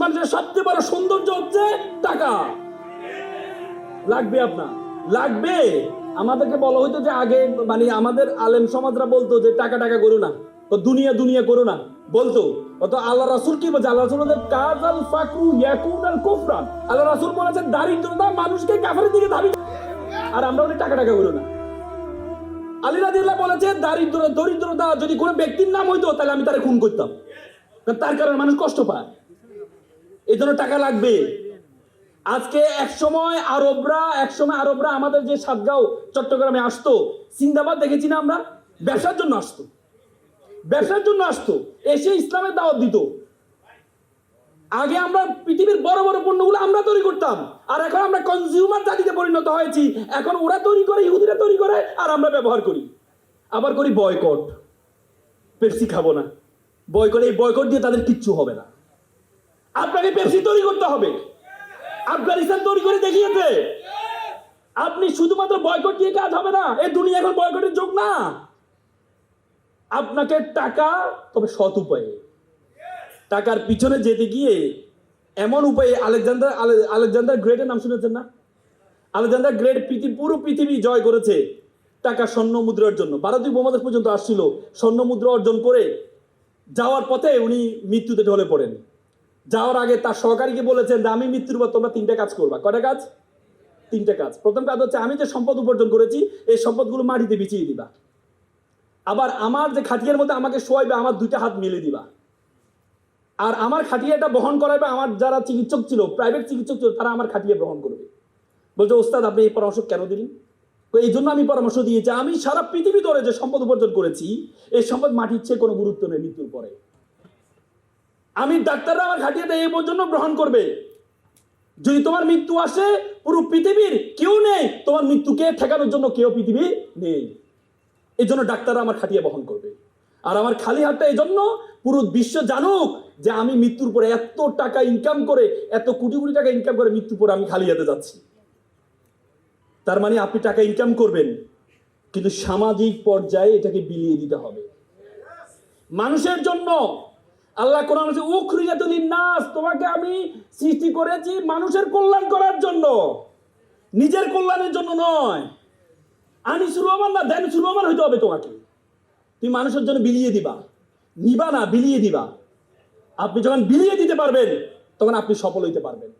মানুষের সবচেয়ে বড় সৌন্দর্য হচ্ছে টাকা। লাগবে আপনার। লাগবে। আমাদেরকে বলা হইতো যে আগে মানে আমাদের আলেম সমাজরা বলতো যে টাকা টাকা করো না দুনিয়া দুনিয়া করো না। বলতো অত আল্লাহ রাসুল কি বলছে? আল্লাহ রাসুল বলছে কাজাল ফাকরু ইয়াকুন আল কুফরান আল্লাহ রাসুল বলেছেন দারিদ্রতা মানুষকে কাফেরের দিকে ধাবি আর আমরা বলি, টাকা টাকা করো না। আলী রাদিল্লাহ বলেছে দারিদ্র দরিদ্রতা যদি কোনো ব্যক্তির নাম হইতো, তাহলে আমি তারে খুন করতাম। তার কারণে মানুষ কষ্ট পায়। এই জন্য টাকা লাগবে। আজকে এক সময় আরবরা, এক সময় আরবরা আমাদের যে সাতগাঁও, চট্টগ্রামে আসতো। সিন্দাবাদ দেখেছি না আমরা? ব্যবসার জন্য আসতো। ব্যবসার জন্য আসতো। এসে ইসলামের দাওয়াত দিত। আগে আমরা পৃথিবীর বড় বড় পণ্যগুলো আমরা তৈরি করতাম। আর এখন আমরা কনজিউমার জাতিতে পরিণত হয়েছি। এখন ওরা তৈরি করে, ইহুদিরা তৈরি করে, আর আমরা ব্যবহার করি। আবার করি বয়কট পেপসি খাব না। বয়কট এই বয়কট দিয়ে তাদের কিচ্ছু হবে না। আপনাকে পেপসি তৈরি করতে হবে। আফগানিস্তান তৈরি করে দেখিয়েছে। আপনি শুধুমাত্র বয়কট দিয়ে কাজ হবে না, এই দুনিয়া এখন বয়কটের যোগ না। আপনাকে টাকা, তবে সৎ উপায়ে। টাকার পিছনে যেতে গিয়ে এমন উপায়ে আলেকজান্ডার, আলে- আলেকজান্ডার গ্রেটের নাম শুনেছেন না? আলেকজান্ডার গ্রেট পৃথিবী পুরো পৃথিবী জয় করেছে টাকা স্বর্ণ মুদ্রার জন্য ভারতীয় উপমহাদেশ পর্যন্ত আসছিল স্বর্ণ মুদ্রা অর্জন করে যাওয়ার পথে উনি মৃত্যুতে ঢলে পড়েন। যাওয়ার আগে তার সহকারীকে বলেছেন যে, আমি মৃত্যুর পর তোমরা তিনটা কাজ করবা। কটা কাজ? তিনটা কাজ। প্রথম কাজ হচ্ছে, আমি যে সম্পদ উপার্জন করেছি, এই সম্পদগুলো মাটিতে বিছিয়ে দিবা। আবার আমার যে খাটিয়ার মধ্যে আমাকে শোয়াইবে, আমার দুইটা হাত মিলে দিবা। আর আমার খাটিয়াটা বহন করাবে আমার যারা চিকিৎসক ছিল প্রাইভেট চিকিৎসক ছিল, তারা আমার খাটিয়া বহন করবে। বলছে, ওস্তাদ, আপনি এই পরামর্শ কেন দিলেন? এই জন্য আমি পরামর্শ দিয়েছি, আমি সারা পৃথিবী ধরে যে সম্পদ উপার্জন করেছি, এই সম্পদ মাটির চেয়ে কোনো গুরুত্ব নেই মৃত্যুর পরে। আমি ডাক্তাররা আমার খাটিয়াটা এই পর্যন্ত গ্রহণ করবে। যদি তোমার মৃত্যু আসে, পুরো পৃথিবীর কেউ নেই, তোমার মৃত্যুকে ঠেকানোর জন্য কেউ পৃথিবী নেই। এই জন্য ডাক্তাররা আমার খাটিয়ে বহন করবে। আর আমার খালি হাতটা এই জন্য পুরো বিশ্ব জানুক যে আমি মৃত্যুর পরে এত টাকা ইনকাম করে, এত কোটি কোটি টাকা ইনকাম করে মৃত্যুর পরে আমি খালি হাতে যাচ্ছি। তার মানে আপনি টাকা ইনকাম করবেন, কিন্তু সামাজিক পর্যায়ে এটাকে বিলিয়ে দিতে হবে। মানুষের জন্য আল্লাহ কোরআন বলছে উখরিজাতুল নাস তোমাকে আমি সৃষ্টি করেছি মানুষের কল্যাণ করার জন্য। নিজের কল্যাণের জন্য নয়। আনি সুরমান না, দেন সুরমান হইতে হবে তোমাকে। তুমি মানুষের জন্য বিলিয়ে দিবা। নিবা না, বিলিয়ে দিবা। আপনি যখন বিলিয়ে দিতে পারবেন, তখন আপনি সফল হইতে পারবেন।